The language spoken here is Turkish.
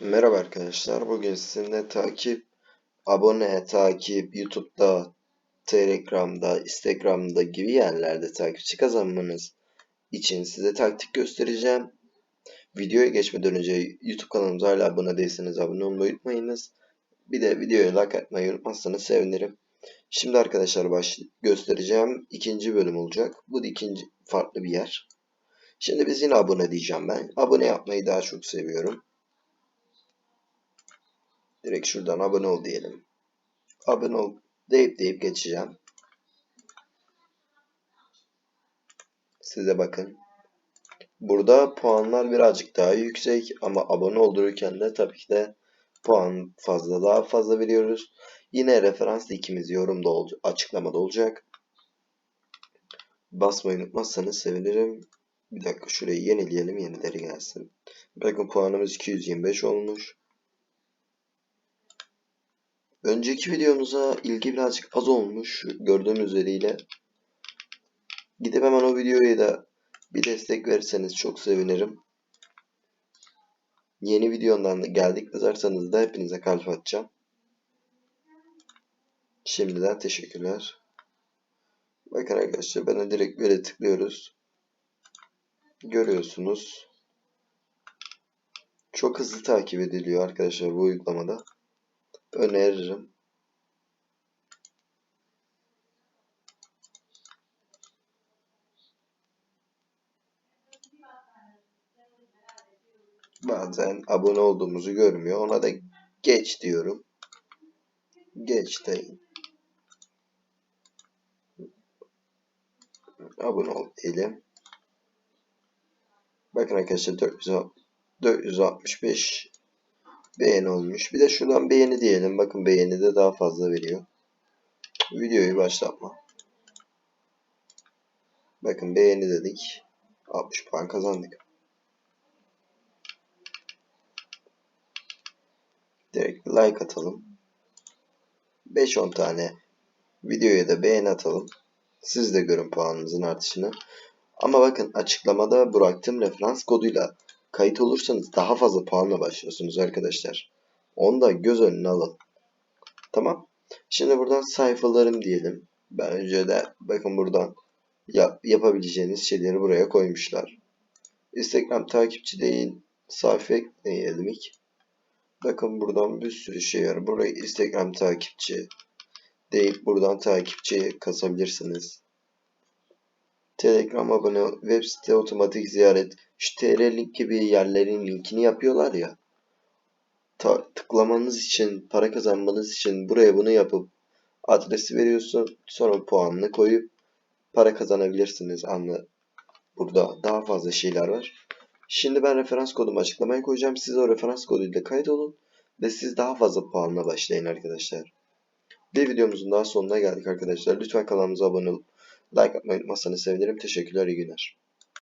Merhaba arkadaşlar. Bugün sizinle takip, abone, takip, YouTube'da, Telegram'da, Instagram'da gibi yerlerde takipçi kazanmanız için size taktik göstereceğim. Videoya geçmeden önce YouTube kanalımıza hala abone değilseniz abone olmayı unutmayınız. Bir de videoya like atmayı unutmazsanız sevinirim. Şimdi arkadaşlar baş göstereceğim ikinci bölüm olacak. Bu da ikinci farklı bir yer. Şimdi biz yine abone diyeceğim ben. Abone yapmayı daha çok seviyorum. Direkt şuradan abone ol diyelim. Abone ol deyip deyip geçeceğim. Size bakın. Burada puanlar birazcık daha yüksek ama abone oldururken de tabii ki de puan fazla daha fazla veriyoruz. Yine referans ikimiz yorumda ol açıklamada olacak. Basmayı unutmazsanız sevinirim. Bir dakika şurayı yenileyelim yenileri gelsin. Bakın puanımız 225 olmuş. Önceki videomuza ilgi birazcık az olmuş gördüğünüz üzeriyle. Gidip hemen o videoya da bir destek verirseniz çok sevinirim. Yeni videomdan da geldik yazarsanız da hepinize kalp atacağım. Şimdiden teşekkürler. Bakın arkadaşlar bana direkt böyle tıklıyoruz. Görüyorsunuz. Çok hızlı takip ediliyor arkadaşlar bu uygulamada. Öneririm. Bazen abone olduğumuzu görmüyor. Ona da geç diyorum. Geç deyin. Abone ol diyelim. Bakın arkadaşlar 400, 465 beğeni olmuş. Bir de şuradan beğeni diyelim. Bakın beğeni de daha fazla veriyor. Videoyu başlatma. Bakın beğeni dedik. 60 puan kazandık. Direkt like atalım. 5-10 tane videoya da beğeni atalım. Siz de görün puanınızın artışını. Ama bakın açıklamada bıraktığım referans koduyla kayıt olursanız daha fazla puanla başlıyorsunuz arkadaşlar. Onu da göz önüne alın. Tamam. Şimdi buradan sayfalarım diyelim. Ben önce de bakın buradan yap, yapabileceğiniz şeyleri buraya koymuşlar. Instagram takipçi değil sayfa ekleyelim ilk. Bakın buradan bir sürü şey var. Burayı Instagram takipçi deyip buradan takipçi kasabilirsiniz. Telegram abone, web site otomatik ziyaret, şu TR link gibi yerlerin linkini yapıyorlar ya. Ta, tıklamanız için, para kazanmanız için buraya bunu yapıp adresi veriyorsun. Sonra puanını koyup para kazanabilirsiniz. Anla. Burada daha fazla şeyler var. Şimdi ben referans kodumu açıklamaya koyacağım. Siz o referans koduyla kaydolun ve siz daha fazla puanla başlayın arkadaşlar. Bir videomuzun daha sonuna geldik arkadaşlar. Lütfen kanalımıza abone olup like atmayı unutmazsanız sevinirim. Teşekkürler, iyi günler.